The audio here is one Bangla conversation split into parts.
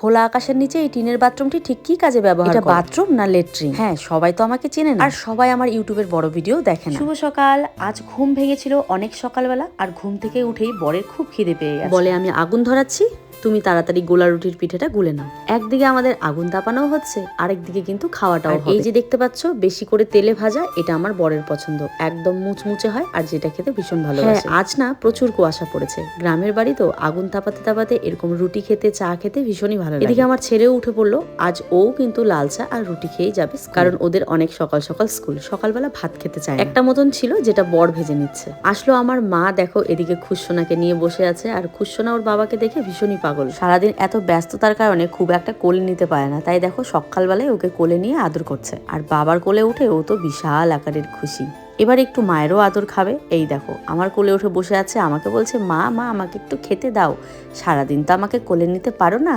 খোলা আকাশের নিচে এই টিনের বাথরুমটি ঠিক কি কাজে ব্যবহার এটা বাথরুম না লেট্রিন? হ্যাঁ সবাই তো আমাকে চেনে না। আর সবাই আমার ইউটিউবের বড় ভিডিও দেখে না। শুভ সকাল। আজ ঘুম ভেঙেছিল অনেক সকালবেলা আর ঘুম থেকে উঠেই বরের খুব খিদে পেয়ে গেছে। বলে আমি আগুন ধরাচ্ছি? তুমি তাড়াতাড়ি গোলা রুটির পিঠেটা গুলে নাও। একদিকে আমাদের আগুন তাপানো হচ্ছে আরেকদিকে কিন্তু খাওয়াটাও এই যে দেখতে পাচ্ছ বেশি করে তেলে ভাজা এটা আমার বরের পছন্দ। একদম মুচমুচে হয় আর যেটা খেতে ভীষণ ভালো আজ না প্রচুর কুয়াশা পড়েছে। গ্রামের বাড়ি তো আগুন তাপাতে তাপাতে এরকম রুটি খেতে চা খেতে ভীষণই ভালো লাগে। এদিকে আমার ছেলেও উঠে পড়ল। আজ ও কিন্তু লাল চা আর রুটি খেয়েই যাবে কারণ ওদের অনেক সকাল সকাল স্কুল। সকালবেলা ভাত খেতে চায় একটা মতন ছিল যেটা বর ভেজে নিচ্ছে। আসলো আমার মা দেখো এদিকে খুশসোনাকে নিয়ে বসে আছে। আর খুশসোনা ওর বাবাকে দেখে ভীষণই পাগল। সারাদিন এত ব্যস্ততার কারণে খুব একটা কোলে নিতে পারে না। তাই দেখো, সকালবেলায় ওকে কোলে নিয়ে আদর করছে। আর বাবার কোলে উঠে ও তো বিশাল আকারের খুশি। এবার একটু মায়েরও আদর খাবে। এই দেখো, আমার কোলে উঠে বসে আছে, আমাকে বলছে, মা মা, আমাকে একটু খেতে দাও। সারাদিন তো আমাকে কোলে নিতে পারো না।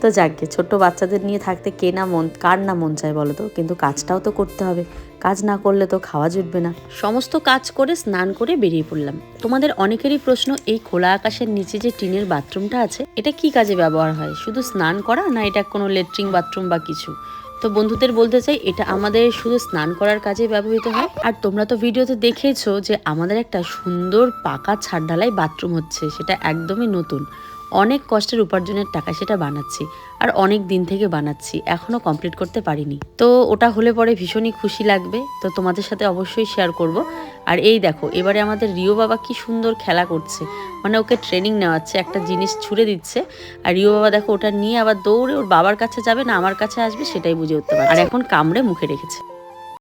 তো যাকে ছোট্ট বাচ্চাদের নিয়ে থাকতে কে না মন, কার না মন চায় বলো তো? কিন্তু কাজটাও তো করতে হবে। কাজ না করলে তো খাওয়া জুটবে না। সমস্ত কাজ করে, স্নান করে বেরিয়ে পড়লাম। তোমাদের অনেকেরই প্রশ্ন, এই খোলা আকাশের নিচে যে টিনের বাথরুমটা আছে, এটা কি কাজে ব্যবহার হয়? শুধু স্নান করা না এটা কোনো লেট্রিন বাথরুম বা কিছু? তো বন্ধুদের বলতে চাই, এটা আমাদের শুধু স্নান করার কাজে ব্যবহৃত হয়। আর তোমরা তো ভিডিওতে দেখেছ যে আমাদের একটা সুন্দর পাকা ছাদ ঢালাই বাথরুম হচ্ছে, সেটা একদমই নতুন। অনেক কষ্টের উপার্জনের টাকা সেটা বানাচ্ছি আর অনেক দিন থেকে বানাচ্ছি, এখনও কমপ্লিট করতে পারিনি। তো ওটা হলে পরে ভীষণই খুশি লাগবে, তো তোমাদের সাথে অবশ্যই শেয়ার করব। আর এই দেখো, এবারে আমাদের রিও বাবা কি সুন্দর খেলা করছে। মানে ওকে ট্রেনিং নেওয়াচ্ছে, একটা জিনিস ছুড়ে দিচ্ছে। আর রিও বাবা দেখো, ওটা নিয়ে আবার দৌড়ে ওর বাবার কাছে যাবে না, আমার কাছে আসবে, সেটাই বুঝে উঠতে পারে আর এখন কামড়ে মুখে রেখেছে।